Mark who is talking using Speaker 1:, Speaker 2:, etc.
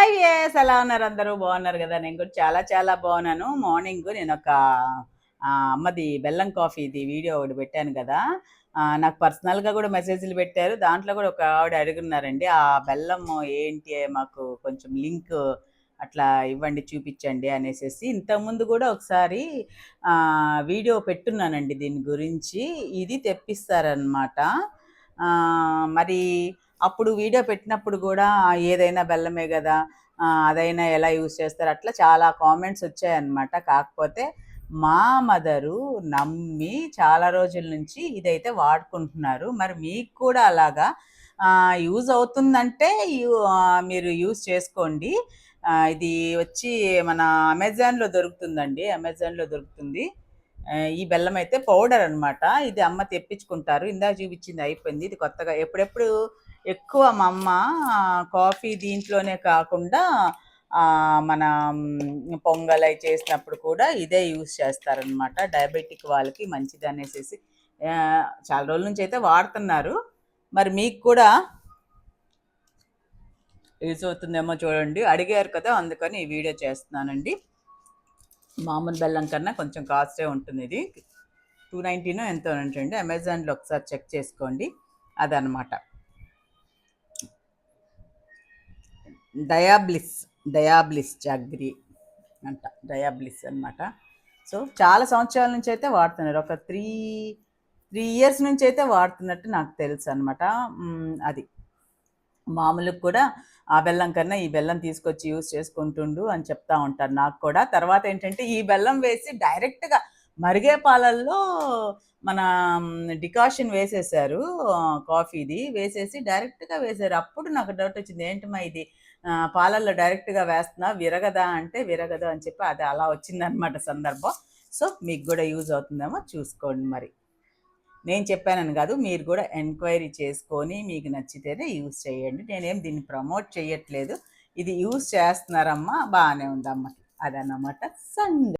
Speaker 1: High yes ఎలా ఉన్నారు అందరూ? బాగున్నారు కదా? నేను కూడా చాలా చాలా బాగున్నాను. మార్నింగ్ నేను ఒక అమ్మది బెల్లం కాఫీది వీడియో ఒకటి పెట్టాను కదా. నాకు పర్సనల్గా కూడా మెసేజ్లు పెట్టారు. దాంట్లో కూడా ఒక ఆవిడ అడుగున్నారండి ఆ బెల్లం ఏంటి? మాకు కొంచెం లింక్ అట్లా ఇవ్వండి చూపించండి అనేసి ఇంతకుముందు కూడా ఒకసారి వీడియో పెట్టున్నానండి దీని గురించి. ఇది తెప్పిస్తారనమాట మరి అప్పుడు వీడియో పెట్టినప్పుడు కూడా ఏదైనా బెల్లమే కదా అదైనా ఎలా యూస్ చేస్తారు? అట్లా చాలా కామెంట్స్ వచ్చాయన్నమాట. కాకపోతే మా మదరు నమ్మి చాలా రోజుల నుంచి ఇదైతే వాడుకుంటున్నారు. మరి మీకు కూడా అలాగా యూజ్ అవుతుందంటే మీరు యూజ్ చేసుకోండి. ఇది వచ్చి మన అమెజాన్లో దొరుకుతుందండి అమెజాన్లో దొరుకుతుంది. ఈ బెల్లం అయితే పౌడర్ అనమాట ఇది అమ్మ తెప్పించుకుంటారు. ఇందాక చూపించింది అయిపోయింది. ఇది కొత్తగా ఎప్పుడెప్పుడు ఎక్కువ మా అమ్మ కాఫీ దీంట్లోనే కాకుండా మన పొంగల్ అవి చేసినప్పుడు కూడా ఇదే యూస్ చేస్తారనమాట డయాబెటిక్ వాళ్ళకి మంచిది అనేసి చాలా రోజుల నుంచి అయితే వాడుతున్నారు. మరి మీకు కూడా యూజ్ అవుతుందేమో చూడండి. అడిగారు కదా అందుకని ఈ వీడియో చేస్తున్నానండి. మామూలు బెల్లం కన్నా కొంచెం కాస్టే ఉంటుంది ఇది. టూ నైంటీనో ఎంతో ఉంటుంది అమెజాన్లో ఒకసారి చెక్ చేసుకోండి. అదనమాట డయాబ్లిస్ డయాబ్లిస్ జాగ్రి అంట. డయాబ్లిస్ అన్నమాట. సో చాలా సంవత్సరాల నుంచి అయితే వాడుతున్నారు. ఒక త్రీ త్రీ ఇయర్స్ నుంచి అయితే వాడుతున్నట్టు నాకు తెలుసు అనమాట అది. మామూలుగా కూడా ఆ బెల్లం కన్నా ఈ బెల్లం తీసుకొచ్చి యూస్ చేసుకుంటుండు అని చెప్తా ఉంటారు నాకు కూడా. తర్వాత ఏంటంటే ఈ బెల్లం వేసి డైరెక్ట్గా మరిగే పాలల్లో మన డికాషన్ వేసేసారు కాఫీది వేసేసి డైరెక్ట్గా వేసారు. అప్పుడు నాకు డౌట్ వచ్చింది ఏంటమ్మా ఇది? పాలల్లో డైరెక్ట్గా వేస్తున్నా విరగదా అంటే విరగదు అని చెప్పి అది అలా వచ్చిందనమాట సందర్భం. సో మీకు కూడా యూజ్ అవుతుందేమో చూసుకోండి మరి. నేను చెప్పానని కాదు మీరు కూడా ఎంక్వైరీ చేసుకొని మీకు నచ్చితేనే యూస్ చేయండి. నేనేం దీన్ని ప్రమోట్ చేయట్లేదు. ఇది యూస్ చేస్తున్నారమ్మా బాగానే ఉందమ్మా. అదన్నమాట సండే